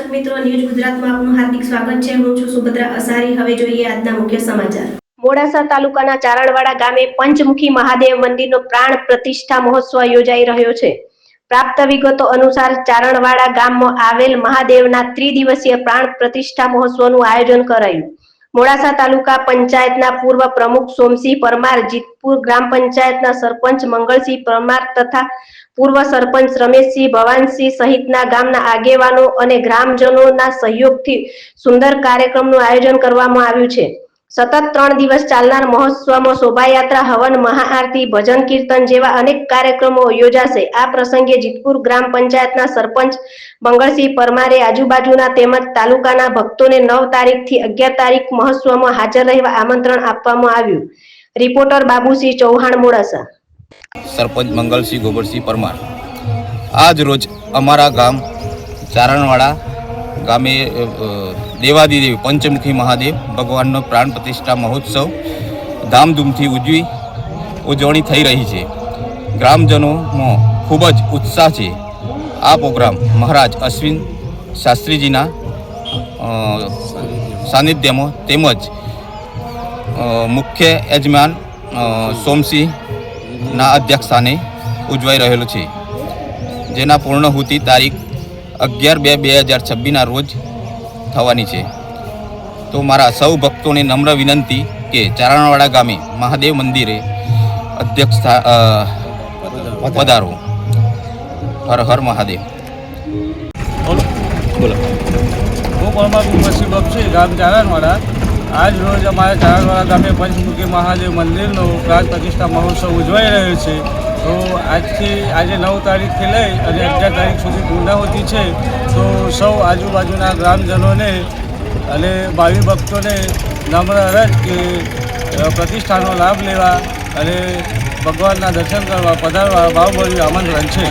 દર્શક મિત્રો, ન્યૂઝ ગુજરાતમાં આપનું હાર્દિક સ્વાગત છે. હું છું સુભદ્રા અસારી. હવે જોઈએ આજના મુખ્ય સમાચાર. મોડાસા તાલુકાના ચારણવાડા ગામે પંચમુખી મહાદેવ મંદિરનો પ્રાણ પ્રતિષ્ઠા મહોત્સવ યોજાઈ રહ્યો છે. પ્રાપ્ત વિગતો અનુસાર ચારણવાડા ગામમાં આવેલ મહાદેવના ત્રિદિવસીય પ્રાણ પ્રતિષ્ઠા મહોત્સવનું આયોજન કરાયું. મોડાસા તાલુકા પંચાયતના પૂર્વ પ્રમુખ સોમસિંહ પરમાર, જીતપુર ગ્રામ પંચાયતના સરપંચ મંગળસિંહ પરમાર તથા પૂર્વ સરપંચ રમેશસિંહ ભવાનસિંહ સહિતના ગામના આગેવાનો અને ગ્રામજનોના સહયોગથી સુંદર કાર્યક્રમનું આયોજન કરવામાં આવ્યું છે. સતત ત્રણ દિવસ ચાલનાર મહોત્સવમાં શોભાયાત્રા, હવન, મહાઆરતી, ભજન કીર્તન જેવા અનેક કાર્યક્રમો યોજાશે. આ પ્રસંગે જીતપુર ગ્રામ પંચાયતના સરપંચ મંગળસિંહ પરમારે આજુબાજુના તેમજ તાલુકાના ભક્તોને નવ તારીખથી અગિયાર તારીખ મહોત્સવમાં હાજર રહેવા આમંત્રણ આપવામાં આવ્યું. રિપોર્ટર બાબુસિંહ ચૌહાણ, મોડાસા. સરપંચ મંગલસિંહ ગોબરસિંહ પરમાર. આજ રોજ અમારા ગામ ચારણવાડા ગામે દેવાદિદેવ પંચમુખી મહાદેવ ભગવાનનો પ્રાણ પ્રતિષ્ઠા મહોત્સવ ધામધૂમથી ઉજવી, ઉજવણી થઈ રહી છે. ગ્રામજનોમાં ખૂબ જ ઉત્સાહ છે. આ પ્રોગ્રામ મહારાજ અશ્વિન શાસ્ત્રીજીના સાનિધ્યમાં તેમજ મુખ્ય યજમાન સોમસિંહના અધ્યક્ષ સ્થાને ઉજવાઈ રહેલો છે. જેના પૂર્ણહુતિ તારીખ અગિયાર બે બે હજાર છવ્વીસના રોજ થવાની છે. તો મારા સૌ ભક્તોને નમ્ર વિનંતી કે ચારણવાડા ગામે મહાદેવ મંદિરે અધ્યક્ષ પધારો. હર હર મહાદેવ. બોલો. હું પણ ઉમરસિંહ બક્ષી ગામ ચારણવાડા. આજ રોજ અમારા ચારણવાડા ગામે પંચમુખી મહાદેવ મંદિરનો પ્રાગ પ્રતિષ્ઠા મહોત્સવ ઉજવાઈ રહ્યો છે. તો આજથી આજે નવ તારીખથી લઈ અને અગિયાર તારીખ સુધી પૂર્ણાહુતિ છે. તો સૌ આજુબાજુના ગ્રામજનોને અને ભાવિ ભક્તોને નમ્ર અરજ કે પ્રતિષ્ઠાનો લાભ લેવા અને ભગવાનના દર્શન કરવા, પધારવા ભાવભર્યું આમંત્રણ છે.